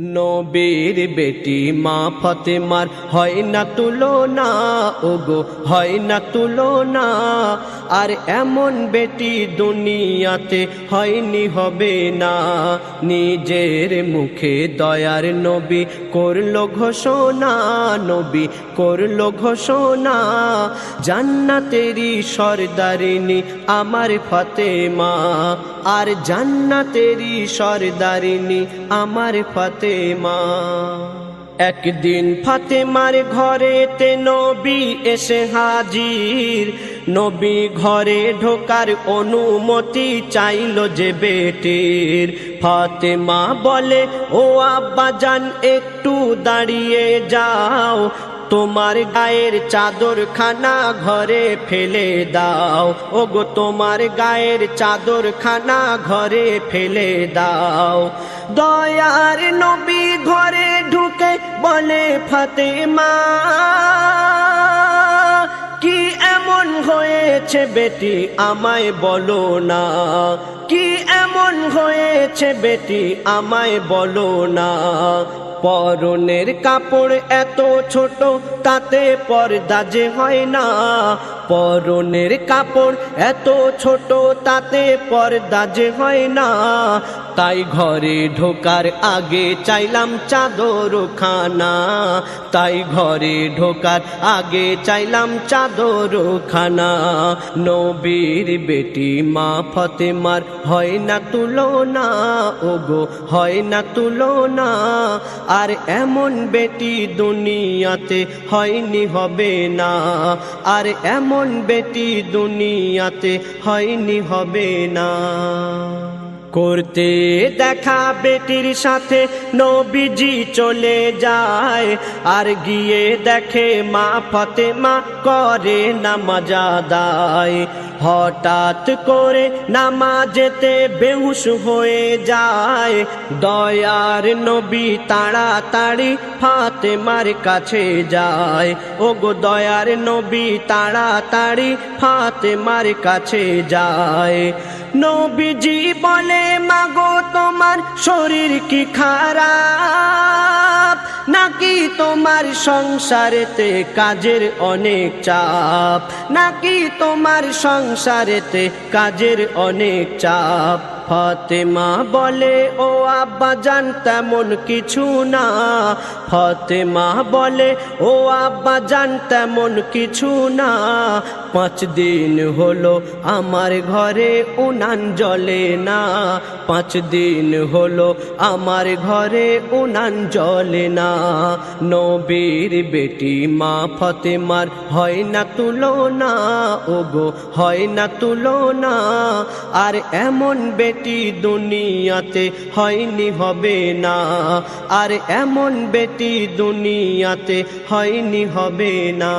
নবীর বেটি মা ফতেমার হয় না তুলো তুলনা, ওগো, হয় না তুলনা। আর এমন বেটি দুনিয়াতে হয়নি, হবে না। নিজের মুখে দয়ার নবী করল ঘোষণা, নবী করল ঘোষণা। জান্নাতেরি সরদারিনী আমার ফতেমা। আর জান্নাতেরি সরদারিনী আমার ফতেমা। একদিন ফাতেমার ঘরেতে নবী এসে হাজির। নবী ঘরে ঢোকার অনুমতি চাইল যে বেটির। ফাতেমা বলে, ও আব্বা যান একটু দাঁড়িয়ে যাও। তোমার গায়ের চাদর খানা ঘরে ফেলে দাও। ওগো, তোমার গায়ের চাদর খানা ঘরে ফেলে দাও। দয়ার নবী ঘরে ঢুকে বলে ফাতেমা, কি এমন হয়েছে বেটি আমায় বলো না, কি এমন হয়েছে বেটি আমায় বলো না। পরনের কাপড় এত ছোট, তাতে পর্দা যে হয় না। পরনের কাপড় এত ছোট, তাতে পর্দা যে হয় না। তাই ঘরে ঢোকার আগে চাইলাম চাদর খানা। তাই ঘরে ঢোকার আগে চাইলাম চাদর খানা। নবীর বেটি মা ফতেমার হয় না তুলনা, ওগো হয় না তুলনা। আর এমন বেটি দুনিয়াতে হয়নি হবে না। আর এমন বেটি দুনিয়াতে হয়নি হবে না। করতে দেখা বেটির সাথে নবীজি চলে যায়, আর গিয়ে দেখে মা ফতে মা করে নামাজ আদায়। হঠাৎ করে নামাজেতে বেহুশ হয়ে যায়, দয়ার নবী তাড়াতাড়ি ফাতেমার কাছে যায়। ওগো দয়ার নবী, তাড়াতাড়ি ফাতেমার কাছে যায়। নবীজি বলে, মাগো, তোমার শরীর কি খারাপ? নাকি তোমার সংসারেতে কাজের অনেক চাপ? নাকি তোমার সংসারেতে কাজের অনেক চাপ? ফতেমা বলে, ও আব্বা জান, তেমন কিছু না। ফতেমা বলে, ও আব্বা জান, তেমন কিছু না। পাঁচ দিন হলো আমার ঘরে উনান জলে না। পাঁচ দিন হলো আমার ঘরে উনান জলে না। নবীর বেটি মা ফতেমার হয় না তুলনা, ওগো হয় না তুলো না আর এমন বেটি দুনিয়াতে হয়নি হবে না। আর এমন বেটি দুনিয়াতে হয়নি হবে না।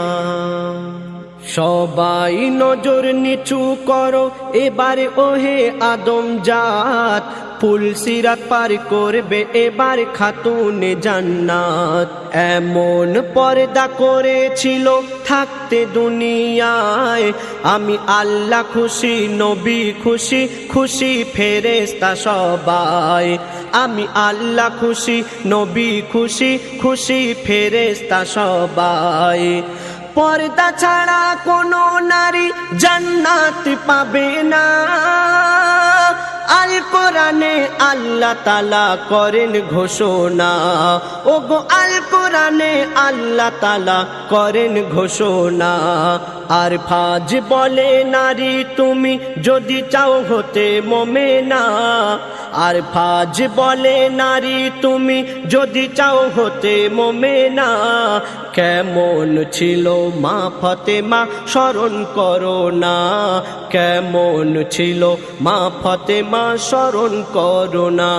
সবাই নজর নিচু করো, এবারে ওহে আদম জাত। ফুল সিরাত পার করবে, এবার খাতুনে জান্নাত। এমন পর্দা করেছিল থাকতে দুনিয়ায়। আমি আল্লাহ খুশি, নবী খুশি খুশি ফেরেস্তা সবাই। আমি আল্লাহ খুশি, নবী খুশি খুশি ফেরেস্তা সবাই। পর্দা ছাড়া কোন নারী জান্নাত পাবে না। আল কোরআনে আল্লাহ তালা করেন ঘোষণা। ও গো আল কোরআনে আল্লাহ তালা করেন ঘোষণা। আর ফাজ বলে নারী তুমি যদি চাও হতে মোমেনা। আর ফাজ বলে নারী তুমি যদি চাও হতে মোমেনা। কেমন ছিল মা ফতেমা, স্মরণ করো না। কেমন ছিল মা ফতেমা, স্মরণ করো না।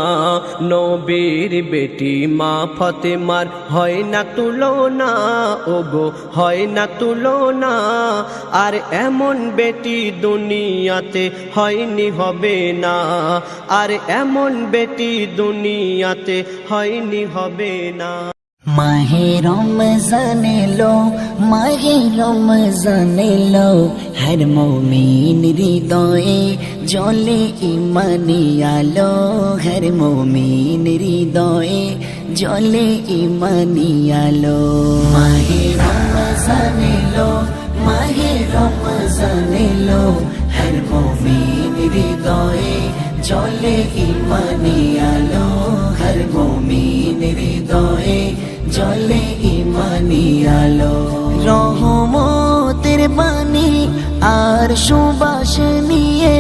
নবীর বেটি মা ফতেমার হয় না তুলনা, ওগো, হয় না তুলনা। আর এমন বেটি দুনিয়াতে হয়নি হবে না। আর এমন বেটি দুনিয়াতে হয়নি হবে না। মাহে রমজান এলো, মাহে রমজান এলো, হর মমিন হৃদয়ে জলে ইমানি আলো, হর মমিন হৃদয়ে জলে ইমানি আলো। মাহে রমজান এলো, মাহে রমজান এলো হর মুমিন হৃদয়ে জলে ইমানি আলো। হর মুমিন হৃদয়ে জলে ইমানি আলো। রহমতের বাণী আর সুবাস নিয়ে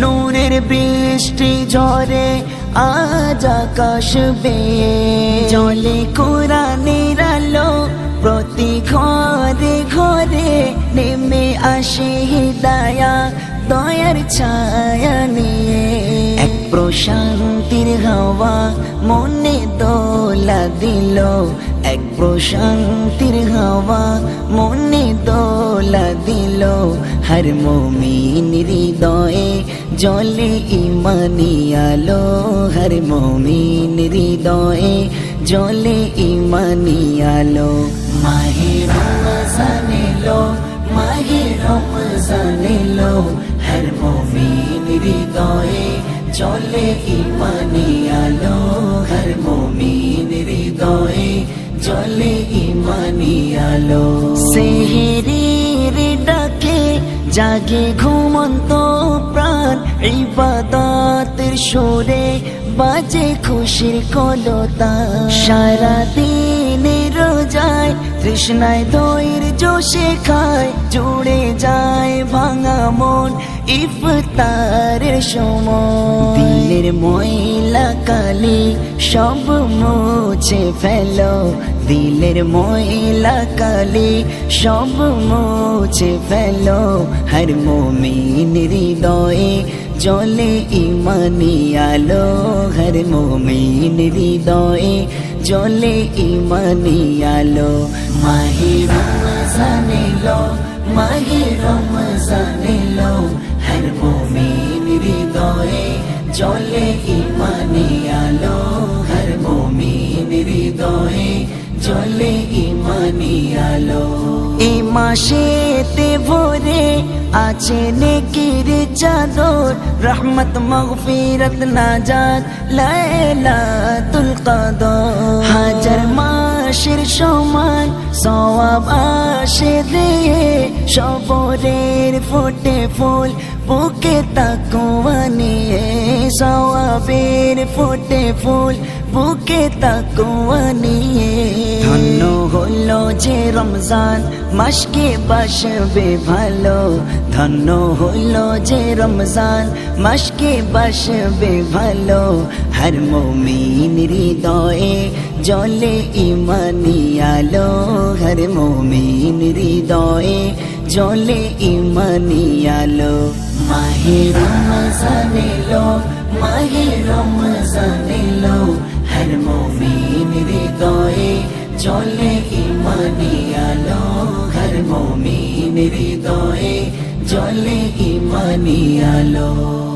নূরের বৃষ্টি ঝরে আজ আকাশ বে জলে কোরআনের আসে হিদায়া দয়ার ছায়া নিয়ে। এক প্রশান্তির হাওয়া মনে দোলা দিল। এক প্রশান্তির হাওয়া মনে দোলা দিল। হর মমিন হৃদয়ে জলে ইমানি আলো। হর মমিন হৃদয়ে জলে ইমানি আলো। মাহে হৃদয়ে জলে ইমানি আলো? হর মমিন হৃদয়ে জলে ইমানি আলো? সেহেরির ডাকে জাগে ঘুমন্ত প্রাণ, ইবাদতের সুরে বাজে খুশির কলতা। সারা দিনের রোজায় তৃষ্ণায় দইর জোশে খায় যায় ইফতারের সময়। দিলের ময়লা কালি সব মুছে ফেলো। দিলের ময়লা কালি সব মুছে ফেলো। হর মোমিন হৃদয়ে জলে ইমানি আলো। হর মোমিন হৃদয়ে জলে ইমানি আলো। মাহি রমজান এলো, মাহি রমজান জলে ইমানি আলো, হর মোমিন হৃদয়ে। জলে ইমানি আলো। এই মাসেতে ভোরে আছে নেকির চাদর, রহমত, মগফিরত, নাজাত, লাইলাতুল কদর। হাজার মাসের সমান সওয়াব আসে দিয়ে, সবরের ফোটে ফুল বুকে তাকুয়া নিয়ে সওয়াবের ফোটে ফুল বুকে তাকুয়া নিয়ে ধন্য হলো যে রমজান মাসকে বাসবে ভালো ধন্য হলো যে রমজান মাসকে বাসবে ভালো হর মমিন হৃদয়ে জলে ইমানি আলো হর মমিন হৃদয়ে জলে ইমানি আলো মাহে রমজান এলো মাহে রমজান এলো হর মমিন হৃদয়ে জলে ইমানি আলো। হর মমিন হৃদয়ে চলে ইমানি আলো।